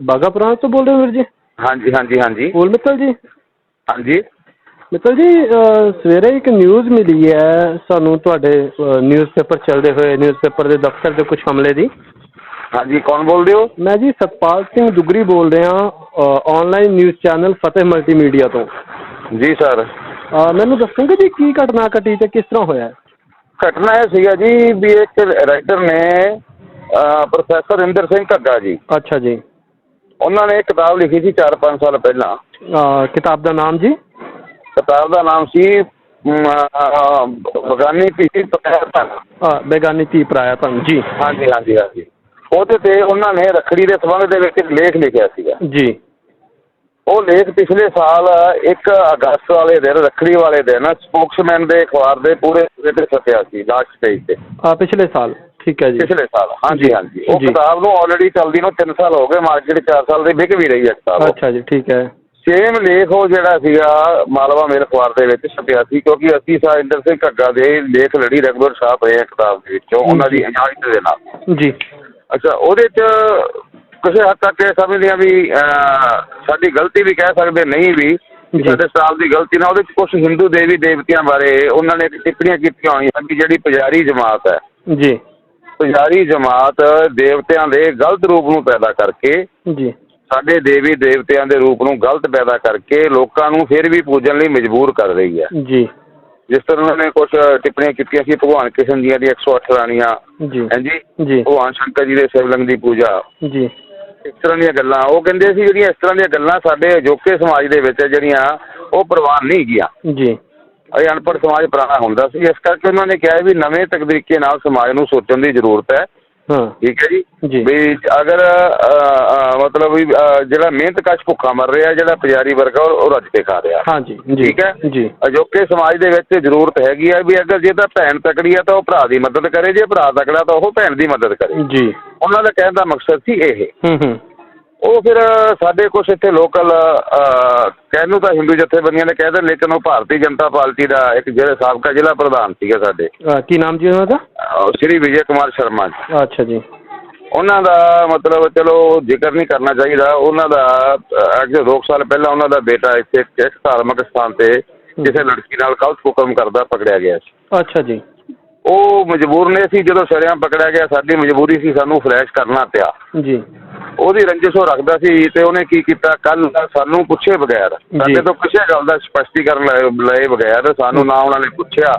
ਬਾਗਾਪੁਰਾਣਾ ਤੋਂ ਬੋਲ ਰਹੇ ਹੋ ਵੀਰ ਜੀ? ਹਾਂਜੀ ਹਾਂਜੀ ਹਾਂਜੀ। ਬੋਲ ਮਿੱਤਲ ਜੀ? ਹਾਂਜੀ। ਮਿੱਤਲ ਜੀ ਅਹ, ਸਵੇਰੇ ਇੱਕ ਨਿਊਜ਼ ਮਿਲੀ ਹੈ। ਸਾਨੂੰ ਤੁਹਾਡੇ ਨਿਊਜ਼ਪੇਪਰ ਚੱਲਦੇ ਹੋਏ ਨਿਊਜ਼ਪੇਪਰ ਦੇ ਦਫ਼ਤਰ ਦੇ ਕੁਝ ਹਮਲੇ ਦੀ। ਹਾਂਜੀ ਕੌਣ ਬੋਲਦੇ ਹੋ? ਮੈਂ ਜੀ ਸਤਪਾਲ ਸਿੰਘ ਦੁਗਰੀ ਬੋਲ ਰਿਹਾ online news channel Fateh multimedia ਤੋਂ। ਜੀ ਸਰ। ਅਹ, ਮੈਨੂੰ ਦੱਸੋਗੇ ਜੀ ਕੀ ਘਟਨਾ ਘਟੀ ਤੇ ਕਿਸ ਤਰ੍ਹਾਂ ਹੋਇਆ? ਘਟਨਾ ਇਹ ਸੀਗਾ ਜੀ ਵੀ ਇੱਕ ਰਾਈਟਰ ਨੇ ਪ੍ਰੋਫੈਸਰ ਇੰਦਰ ਸਿੰਘ ਘੱਗਾ ਜੀ। ਅੱਛਾ ਜੀ। ਉਹਨਾਂ ਨੇ ਇੱਕ ਕਿਤਾਬ ਲਿਖੀ ਸੀ 4-5 ਸਾਲ ਪਹਿਲਾਂ। ਅਹ, ਕਿਤਾਬ ਦਾ ਨਾਮ ਜੀ? ਕਿਤਾਬ ਦਾ ਨਾਮ ਸੀ ਅਮ, ਅਹ, ਬਗਾਨੀ ਪੀਤੀ ਪਕੜ ਤੱਕ ਅਹ, ਬੇਗਾਨੀ ਧੀ ਪਰਾਇਆ ਧਨ ਜੀ। ਹਾਂਜੀ ਹਾਂਜੀ ਹਾਂਜੀ। ਉਹਦੇ ਤੇ ਉਹਨਾਂ ਨੇ ਰੱਖੜੀ ਦੇ ਸੰਬੰਧ ਦੇ ਵਿੱਚ ਇੱਕ ਲੇਖ ਲਿਖਿਆ ਸੀਗਾ। ਜੀ। ਉਹ ਲੇਖ ਪਿਛਲੇ ਸਾਲ 1 ਅਗਸਤ ਵਾਲੇ ਦਿਨ ਰੱਖੜੀ ਵਾਲੇ ਦਿਨ ਸਪੋਕਸਮੈਨ ਦੇ ਅਖਬਾਰ ਦੇ ਪੂਰੇ ਪੂਰੇ ਤੇ ਛਪਿਆ ਸੀ ਲਾਸਟ ਪੇਜ ਤੇ। ਅਹ, ਪਿਛਲੇ ਸਾਲ। ਠੀਕ ਹੈ ਜੀ। ਪਿਛਲੇ ਸਾਲ। ਹਾਂਜੀ ਹਾਂਜੀ। ਉਹ ਜੀ। ਕਿਤਾਬ ਨੂੰ ਆਲਰੇਡੀ ਚੱਲਦੀ ਨੂੰ 3 ਸਾਲ ਹੋ ਗਏ ਮਾਰਕੀਟ 4 ਸਾਲ ਦੀ ਵਿਕ ਵੀ ਰਹੀ ਹੈ ਕਿਤਾਬ। ਅੱਛਾ ਜੀ ਠੀਕ ਹੈ। ਸੇਮ ਲੇਖ ਉਹ ਜਿਹੜਾ ਸੀਗਾ ਮਾਲਵਾ ਮੇਲ ਅਖਬਾਰ ਦੇ ਵਿੱਚ ਛਪਿਆ ਸੀ ਕਿਉਂਕਿ ਅਸੀਂ ਇੰਦਰ ਸਿੰਘ ਘੱਗਾ ਦੇ ਲੇਖ ਲੜੀ ਰੈਗੂਲਰ ਛਾਪ ਰਹੇ ਆ ਕਿਤਾਬ ਦੇ ਵਿੱਚੋਂ ਉਹਨਾਂ ਦੀ ਇਜਾਜ਼ਤ ਦੇ ਨਾਲ। ਜੀ। ਅੱਛਾ ਉਹਦੇ ਚ ਕਿਸੇ ਹੱਦ ਤੱਕ ਇਹ ਸਮਝਦੇ ਆ ਵੀ ਅਹ, ਸਾਡੀ ਗਲਤੀ ਵੀ ਕਹਿ ਸਕਦੇ ਨਹੀਂ ਵੀ ਵੀ ਜੀ। ਸਾਡੇ ਸਟਾਫ ਦੀ ਗਲਤੀ ਨਾ ਉਹਦੇ ਚ ਕੁਝ ਹਿੰਦੂ ਦੇਵੀ ਦੇਵਤਿਆਂ ਬਾਰੇ ਉਹਨਾਂ ਨੇ ਟਿੱਪਣੀਆਂ ਕੀਤੀਆਂ ਹੋਈਆਂ ਵੀ ਜਿਹੜੀ ਪੁਜਾਰੀ ਜਮਾਤ ਹੈ। ਜੀ। ਪੁਜਾਰੀ ਜਮਾਤ ਦੇਵਤਿਆਂ ਦੇ ਗਲਤ ਰੂਪ ਨੂੰ ਪੈਦਾ ਕਰਕੇ ਜੀ। ਸਾਡੇ ਦੇਵੀ ਦੇਵਤਿਆਂ ਦੇ ਰੂਪ ਨੂੰ ਗਲਤ ਪੈਦਾ ਕਰਕੇ ਲੋਕਾਂ ਨੂੰ ਫਿਰ ਵੀ ਪੂਜਣ ਲਈ ਮਜਬੂਰ ਕਰ ਰਹੀ ਹੈ। ਜੀ। ਜਿਸ ਤਰ੍ਹਾਂ ਉਹਨਾਂ ਨੇ ਕੁਝ ਟਿੱਪਣੀਆਂ ਕੀਤੀਆਂ ਸੀ ਭਗਵਾਨ ਕ੍ਰਿਸ਼ਨ ਜੀਆਂ ਦੀ 108 ਰਾਣੀਆਂ ਜੀ। ਹਾਂਜੀ ਜੀ? ਭਗਵਾਨ ਸ਼ੰਕਰ ਜੀ ਦੇ ਸ਼ਿਵਲਿੰਗ ਦੀ ਪੂਜਾ। ਜੀ। ਇਸ ਤਰ੍ਹਾਂ ਦੀਆਂ ਗੱਲਾਂ ਉਹ ਕਹਿੰਦੇ ਸੀ ਜਿਹੜੀਆਂ ਇਸ ਤਰ੍ਹਾਂ ਦੀਆਂ ਗੱਲਾਂ ਸਾਡੇ ਅਜੋਕੇ ਸਮਾਜ ਦੇ ਵਿੱਚ ਜਿਹੜੀਆਂ ਉਹ ਪ੍ਰਵਾਨ ਨਹੀਂ ਗੀਆਂ ਜੀ। ਇਹ ਅਨਪੜ੍ਹ ਸਮਾਜ ਪੁਰਾਣਾ ਹੁੰਦਾ ਸੀ। ਇਸ ਕਰਕੇ ਉਹਨਾਂ ਨੇ ਕਿਹਾ ਵੀ ਨਵੇਂ ਤਰੀਕੇ ਨਾਲ ਸਮਾਜ ਨੂੰ ਸੋਚਣ ਦੀ ਜ਼ਰੂਰਤ ਹੈ। ਹਾਂ। ਠੀਕ ਹੈ ਜੀ। ਵੀ ਅਗਰ ਮਤਲਬ ਵੀ ਜਿਹੜਾ ਮਿਹਨਤ ਕਸ਼ ਭੁੱਖਾ ਮਰ ਰਿਹਾ ਜਿਹੜਾ ਪੁਜਾਰੀ ਵਰਗਾ ਉਹ ਰੱਜ ਕੇ ਖਾ ਰਿਹਾ। ਹਾਂਜੀ ਜੀ ਠੀਕ ਹੈ? ਜੀ। ਅਜੋਕੇ ਸਮਾਜ ਦੇ ਵਿੱਚ ਜ਼ਰੂਰਤ ਹੈਗੀ ਹੈ ਵੀ ਅਗਰ ਜੇ ਤਾਂ ਭੈਣ ਤਕੜੀ ਹੈ ਤਾਂ ਉਹ ਭਰਾ ਦੀ ਮਦਦ ਕਰੇ ਜੇ ਭਰਾ ਤਕੜਾ ਤਾਂ ਉਹ ਭੈਣ ਦੀ ਮਦਦ ਕਰੇ। ਜੀ। ਉਹਨਾਂ ਦਾ ਕਹਿਣ ਦਾ ਮਕਸਦ ਸੀ ਇਹ। ਹੂੰ ਹੂੰ। ਉਹ ਫਿਰ ਸਾਡੇ ਕੁਝ ਇੱਥੇ ਲੋਕਲ ਕਹਿਣ ਨੂੰ ਤਾਂ ਹਿੰਦੂ ਜਥੇਬੰਦੀਆਂ ਨੇ ਕਹਿ ਦਿੱਤਾ ਲੇਕਿਨ ਉਹ ਭਾਰਤੀ ਜਨਤਾ ਪਾਰਟੀ ਦਾ ਇੱਕ ਜਿਹੜੇ ਸਾਬਕਾ ਜ਼ਿਲ੍ਹਾ ਪ੍ਰਧਾਨ ਸੀਗੇ ਸਾਡੇ। ਕੀ ਨਾਮ ਜੀ ਉਹਨਾਂ ਦਾ? ਅਹ ਸ੍ਰੀ ਵਿਜੇ ਕੁਮਾਰ ਸ਼ਰਮਾ ਜੀ। ਅੱਛਾ ਜੀ। ਉਹਨਾਂ ਦਾ ਮਤਲਬ ਚਲੋ ਜ਼ਿਕਰ ਨਹੀਂ ਕਰਨਾ ਚਾਹੀਦਾ। ਉਹਨਾਂ ਦਾ ਅਹ, ਅੱਜ ਤੋਂ ਦੋ ਕੁ ਸਾਲ ਪਹਿਲਾਂ ਉਹਨਾਂ ਦਾ ਬੇਟਾ ਇੱਥੇ ਇੱਕ ਇੱਕ ਧਾਰਮਿਕ ਸਥਾਨ ਤੇ ਕਿਸੇ ਲੜਕੀ ਨਾਲ ਗਲਤ ਹੁਕਮ ਕਰਦਾ ਪਕੜਿਆ ਗਿਆ ਸੀ। ਅੱਛਾ ਜੀ। ਉਹ ਮਜਬੂਰ ਨੇ ਸੀ ਜਦੋਂ ਸਰਿਆਂ ਪਕੜਿਆ ਗਿਆ ਸਾਡੀ ਮਜਬੂਰੀ ਸੀ ਸਾਨੂੰ ਫਲੈਸ਼ ਕਰਨਾ ਪਿਆ। ਜੀ। ਉਹਦੀ ਰੰਜਿਸ਼ ਉਹ ਰੱਖਦਾ ਸੀ ਤੇ ਉਹਨੇ ਕੀ ਕੀਤਾ? ਕੱਲ ਸਾਨੂੰ ਪੁੱਛੇ ਬਗੈਰ ਸਾਡੇ ਤੋਂ ਕਿਸੇ ਗੱਲ ਦਾ ਸਪਸ਼ਟੀਕਰਨ ਲਏ ਲਏ ਬਗੈਰ ਸਾਨੂੰ ਨਾ ਉਹਨਾਂ ਨੇ ਪੁੱਛਿਆ।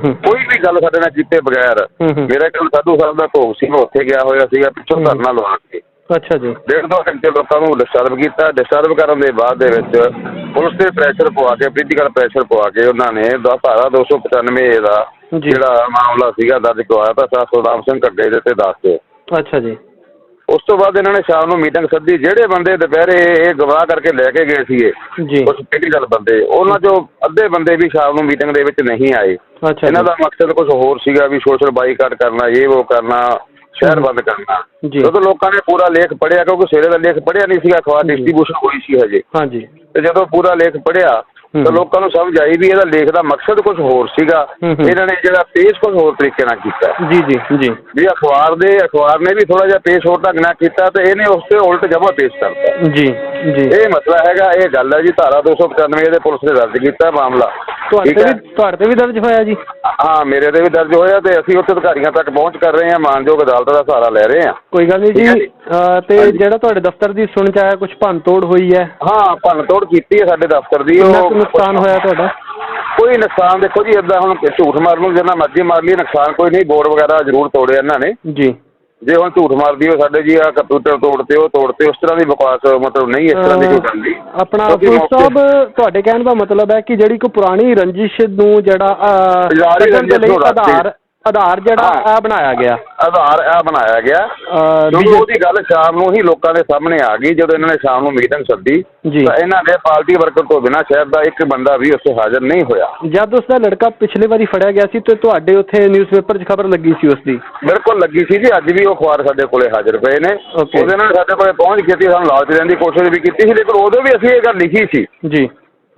ਕੋਈ ਵੀ ਗੱਲ ਸਾਡੇ ਨਾਲ ਕੀਤੇ ਬਗੈਰ ਮੇਰਾ ਕੋਲ ਸਾਧੂ ਸਾਹਿਬ ਦਾ ਭੋਗ ਸੀ ਮੈਂ ਉੱਥੇ ਗਿਆ ਹੋਇਆ ਸੀਗਾ ਪਿੱਛੋਂ ਧਰਨਾ ਲਵਾ ਕੇ। ਅੱਛਾ ਜੀ। ਡੇਢ ਦੋ ਘੰਟੇ ਲੋਕਾਂ ਨੂੰ ਡਿਸਟਰਬ ਕੀਤਾ। ਡਿਸਟਰਬ ਕਰਨ ਦੇ ਬਾਅਦ ਦੇ ਵਿੱਚ ਪੁਲਿਸ ਤੇ ਪ੍ਰੈਸ਼ਰ ਪਵਾ ਕੇ ਪੋਲੀਟੀਕਲ ਪ੍ਰੈਸ਼ਰ ਪਵਾ ਕੇ ਉਹਨਾਂ ਨੇ ਦਾ ਧਾਰਾ 295 ਦਾ ਜੀ। ਜਿਹੜਾ ਮਾਮਲਾ ਸੀਗਾ ਦਰਜ ਕਰਵਾਇਆ ਤਾਂ ਸਰ ਸੁਦਾਮ ਸਿੰਘ ਘੱਗੇ ਦੇ ਤੇ ਦੱਸ ਦਿਓ। ਅੱਛਾ ਜੀ। ਉਸ ਤੋਂ ਬਾਅਦ ਇਹਨਾਂ ਨੇ ਸ਼ਾਮ ਨੂੰ ਮੀਟਿੰਗ ਸੱਦੀ। ਜਿਹੜੇ ਬੰਦੇ ਦੁਪਹਿਰੇ ਇਹ ਗਵਾਹ ਕਰਕੇ ਲੈ ਕੇ ਗਏ ਸੀਗੇ ਜੀ। ਕੁਝ ਟੈਕਨੀਕਲ ਬੰਦੇ ਉਹਨਾਂ ਚੋਂ ਅੱਧੇ ਬੰਦੇ ਵੀ ਸ਼ਾਮ ਨੂੰ ਮੀਟਿੰਗ ਦੇ ਵਿੱਚ ਨਹੀਂ ਆਏ। ਅੱਛਾ ਇਹਨਾਂ ਜੀ ਦਾ ਮਕਸਦ ਕੁਝ ਹੋਰ ਸੀਗਾ ਵੀ ਸੋਸ਼ਲ ਬਾਈਕਾਟ ਕਰਨਾ ਇਹ ਉਹ ਕਰਨਾ ਸ਼ਹਿਰ ਬੰਦ ਕਰਨਾ ਜੀ। ਜਦੋਂ ਲੋਕਾਂ ਨੇ ਪੂਰਾ ਲੇਖ ਪੜ੍ਹਿਆ ਕਿਉਂਕਿ ਸਵੇਰੇ ਦਾ ਲੇਖ ਪੜ੍ਹਿਆ ਨਹੀਂ ਸੀਗਾ ਅਖਬਾਰ ਜੀ। ਡਿਸਟ੍ਰੀਬਿਊਸ਼ਨ ਹੋਈ ਸੀ ਹਜੇ ਹਾਂਜੀ ਤੇ ਜਦੋਂ ਪੂਰਾ ਲੇਖ ਪੜ੍ਹਿਆ ਹੂੰ। ਤਾਂ ਲੋਕਾਂ ਨੂੰ ਸਮਝ ਆਈ ਵੀ ਇਹਦਾ ਲੇਖ ਦਾ ਮਕਸਦ ਕੁਝ ਹੋਰ ਸੀਗਾ। ਇਹਨਾਂ ਨੇ ਜਿਹੜਾ ਪੇਸ਼ ਕੁਝ ਹੋਰ ਤਰੀਕੇ ਨਾਲ ਕੀਤਾ। ਜੀ ਜੀ ਜੀ। ਵੀ ਅਖਬਾਰ ਦੇ ਅਖਬਾਰ ਨੇ ਵੀ ਥੋੜਾ ਜਿਹਾ ਪੇਸ਼ ਹੋਰ ਢੰਗ ਨਾਲ ਕੀਤਾ ਤੇ ਇਹਨੇ ਉਸ ਤੇ ਉਲਟ ਜਮਾ ਪੇਸ਼ ਕਰਤਾ। ਜੀ ਜੀ। ਇਹ ਮਸਲਾ ਹੈਗਾ ਇਹ ਗੱਲ ਹੈ ਜੀ ਧਾਰਾ 295 ਦੇ ਪੁਲਿਸ ਨੇ ਦਰਜ ਕੀਤਾ ਮਾਮਲਾ। ਤੁਹਾਡੇ ਠੀਕ ਤੇ ਹੈ? ਵੀ ਤੁਹਾਡੇ ਤੇ ਵੀ ਦਰਜ ਹੋਇਆ ਜੀ? ਹਾਂ ਮੇਰੇ ਤੇ ਵੀ ਦਰਜ ਹੋਇਆ ਤੇ ਅਸੀਂ ਉੱਚ ਅਧਿਕਾਰੀਆਂ ਤੱਕ ਪਹੁੰਚ ਕਰ ਰਹੇ ਹਾਂ ਮਾਨਯੋਗ ਅਦਾਲਤ ਦਾ ਸਹਾਰਾ ਲੈ ਰਹੇ ਹਾਂ। ਕੋਈ ਗੱਲ ਨਹੀਂ ਠੀਕ ਹੈ ਜੀ? ਜੀ। ਅਹ, ਤੇ ਹਾਂਜੀ। ਜਿਹੜਾ ਤੁਹਾਡੇ ਦਫ਼ਤਰ ਦੀ ਸੁਣ ਚ ਆਇਆ ਕੁਝ ਭੰਨ ਤੋੜ ਹੋਈ ਹੈ? ਹਾਂ ਭੰਨ ਤੋੜ ਕੀਤੀ ਹੈ ਸਾਡੇ ਦਫ਼ਤਰ ਦੀ ਕਿੰਨਾ ਕੁ ਨੁਕਸਾਨ ਹੋਇਆ ਤੁਹਾਡਾ? ਕੋਈ ਨੁਕਸਾਨ ਦੇਖੋ ਜੀ ਇਦਾਂ ਹੁਣ ਝੂਠ ਮਾਰਨ ਨੂੰ ਜਿੰਨਾ ਮਰਜ਼ੀ ਮਾਰ ਲਈ ਨੁਕਸਾਨ ਕੋਈ ਨਹੀਂ ਬੋਰਡ ਵਗੈਰਾ ਜ਼ਰੂਰ ਤੋੜਿਆ ਇਹਨਾਂ ਨੇ। ਜੀ। ਜੇ ਹੁਣ ਝੂਠ ਮਾਰਦੀ ਹੋ ਸਾਡੇ ਜੀ ਆ ਕੰਪਿਊਟਰ ਤੋੜਤੇ ਉਹ ਤੋੜਤੇ ਉਸ ਤਰ੍ਹਾਂ ਦੀ ਬਕਵਾਸ ਮਤਲਬ ਨਹੀਂ ਇਸ ਤਰ੍ਹਾਂ ਦੀ ਕੋਈ ਗੱਲ ਨਹੀਂ। ਆਪਣਾ ਕਿਉਂਕਿ ਮੌਕੇ- ਸਾਹਿਬ ਤੁਹਾਡੇ ਕਹਿਣ ਦਾ ਮਤਲਬ ਹੈ ਕਿ ਜਿਹੜੀ ਕੋਈ ਪੁਰਾਣੀ ਰੰਜਿਸ਼ ਨੂੰ ਜਿਹੜਾ ਅਹ, ਪੁਰਾਣੀ ਕੱਢਣ ਦੇ ਰੰਜਿਸ਼ ਲਈ ਨੂੰ ਰੱਖ ਕੇ- ਆਧਾਰ ਆਧਾਰ ਜਿਹੜਾ ਹਾਂ। ਆ ਬਣਾਇਆ ਗਿਆ। ਆਧਾਰ ਇਹ ਬਣਾਇਆ ਗਿਆ। ਅਹ, ਕਿਉਂਕਿ ਉਹਦੀ ਗੱਲ ਸ਼ਾਮ ਨੂੰ ਹੀ ਲੋਕਾਂ ਦੇ ਸਾਹਮਣੇ ਆ ਗਈ ਜਦੋਂ ਇਹਨਾਂ ਨੇ ਸ਼ਾਮ ਨੂੰ ਮੀਟਿੰਗ ਸੱਦੀ ਜੀ। ਤਾਂ ਇਹਨਾਂ ਦੇ ਪਾਰਟੀ ਵਰਕਰ ਤੋਂ ਬਿਨਾਂ ਸ਼ਹਿਰ ਦਾ ਇੱਕ ਬੰਦਾ ਵੀ ਉੱਥੇ ਹਾਜ਼ਰ ਨਹੀਂ ਹੋਇਆ। ਜਦ ਉਸ ਦਾ ਲੜਕਾ ਪਿਛਲੇ ਵਾਰੀ ਫੜਿਆ ਗਿਆ ਸੀ ਤੇ ਤੁਹਾਡੇ ਉੱਥੇ ਨਿਊਜ਼ਪੇਪਰ 'ਚ ਖਬਰ ਲੱਗੀ ਸੀ ਉਸ ਦੀ ਬਿਲਕੁਲ ਲੱਗੀ ਸੀ ਜੀ ਅੱਜ ਵੀ ਉਹ ਅਖਬਾਰ ਸਾਡੇ ਕੋਲੇ ਹਾਜ਼ਰ ਪਏ ਨੇ। Okay. ਉਹਦੇ ਨਾਲ ਸਾਡੇ ਕੋਲੇ ਪਹੁੰਚ ਕੀਤੀ ਸਾਨੂੰ ਲਾਲਚ ਦੇਣ ਦੀ ਕੋਸ਼ਿਸ਼ ਵੀ ਕੀਤੀ ਸੀ ਲੇਕਿਨ ਉਦੋਂ ਵੀ ਅਸੀਂ ਇਹ ਗੱਲ ਲਿਖੀ ਸੀ। ਜੀ।